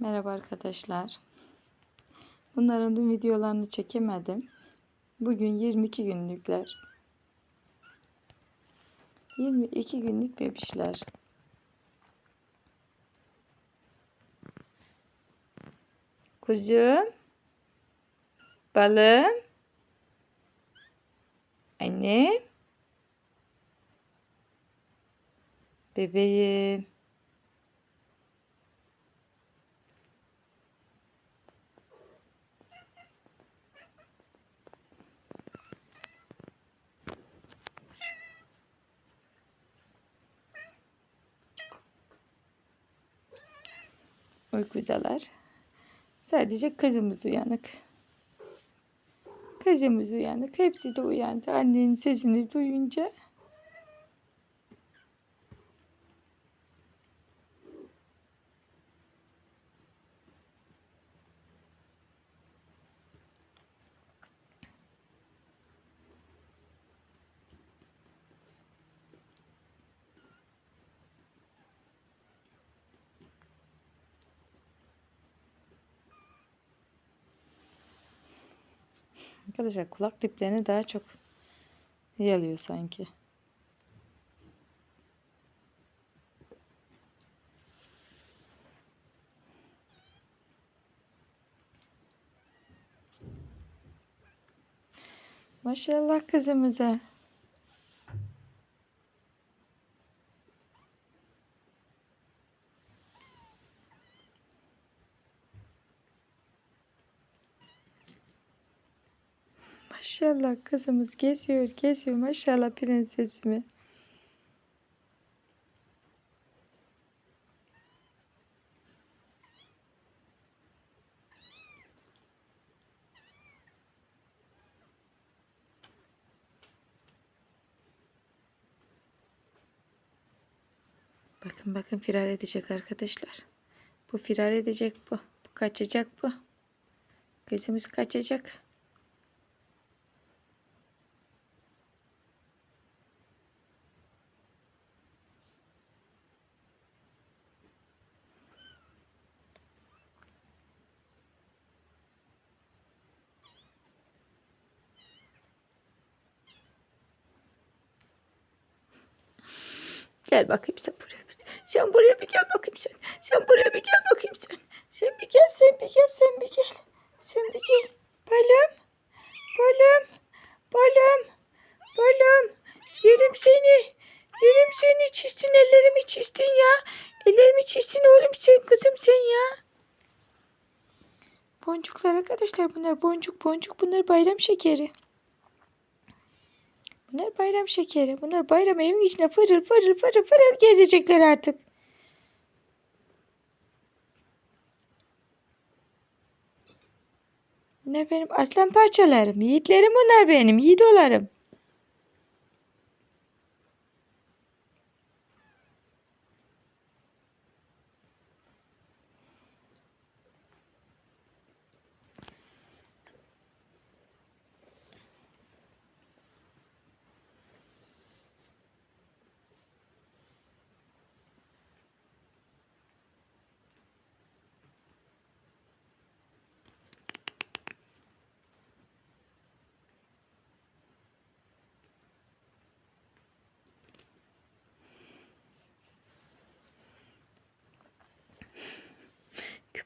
Merhaba arkadaşlar. Bunların dün videolarını çekemedim. Bugün 22 günlükler. 22 günlük bebişler. Kuzum. Balım. Annem. Bebeğim. Uykudalar. Sadece kızımız uyanık. Kızımız uyanık. Hepsi de uyandı. Annenin sesini duyunca. Arkadaşlar kulak diplerini daha çok yalıyor sanki. Maşallah kızımıza. Maşallah kızımız geziyor, geziyor. Maşallah prensesimi. Bakın bakın firar edecek arkadaşlar. Bu firar edecek bu. Bu kaçacak bu. Kızımız kaçacak. Gel bakayım sen buraya. Sen buraya bir gel bakayım sen. Sen buraya bir gel bakayım sen. Sen bir gel, sen bir gel, sen bir gel. Sen bir gel. Balım. Balım. Balım. Balım. Yerim seni. Yerim seni. Çizdin ellerimi çizdin ya. Ellerimi çizdin oğlum sen kızım sen ya. Boncuklar arkadaşlar bunlar boncuk boncuk bunlar bayram şekeri. Bunlar bayram şekeri. Bunlar bayram evin içine fırıl fırıl fırıl fırıl gezecekler artık. Bunlar benim aslan parçalarım. Yiğitlerim bunlar benim. Yiğidolarım.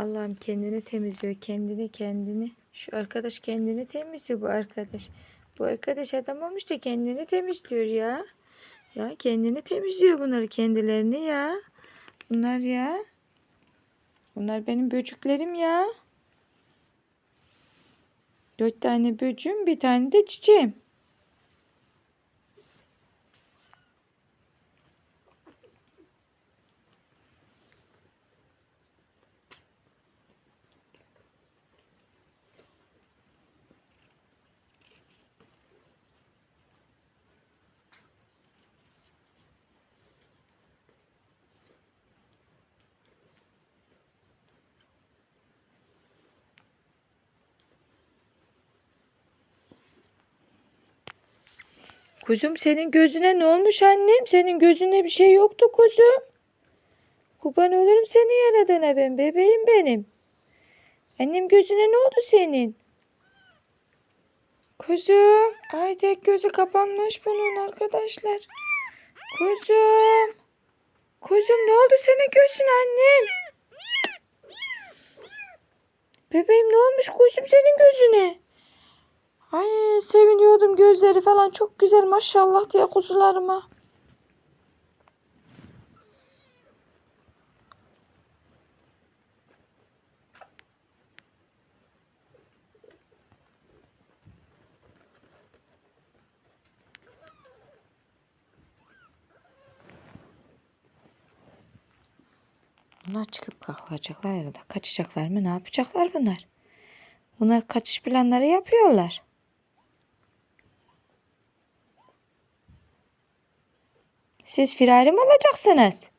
Allah'ım kendini temizliyor. Kendini kendini. Şu arkadaş kendini temizliyor bu arkadaş. Bu arkadaş adam olmuş da kendini temizliyor ya. Ya kendini temizliyor bunları kendilerini ya. Bunlar ya. Bunlar benim böcüklerim ya. Dört tane böcüğüm bir tane de çiçeğim. Kuzum senin gözüne ne olmuş annem? Senin gözünde bir şey yoktu kuzum. Kurban olurum seni yaradana ben bebeğim benim. Annem gözüne ne oldu senin? Kuzum. Ay tek gözü kapanmış bunun arkadaşlar. Kuzum. Kuzum ne oldu senin gözüne annem? Bebeğim ne olmuş kuzum senin gözüne? Ay seviniyordum gözleri falan çok güzel maşallah diye kuzularıma. Bunlar çıkıp kalkacaklar herhalde. Kaçacaklar mı? Ne yapacaklar bunlar? Bunlar kaçış planları yapıyorlar. Siz firari mi olacaksınız?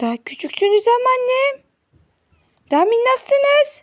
Daha küçüksünüz ama annem. Daha minnaksınız.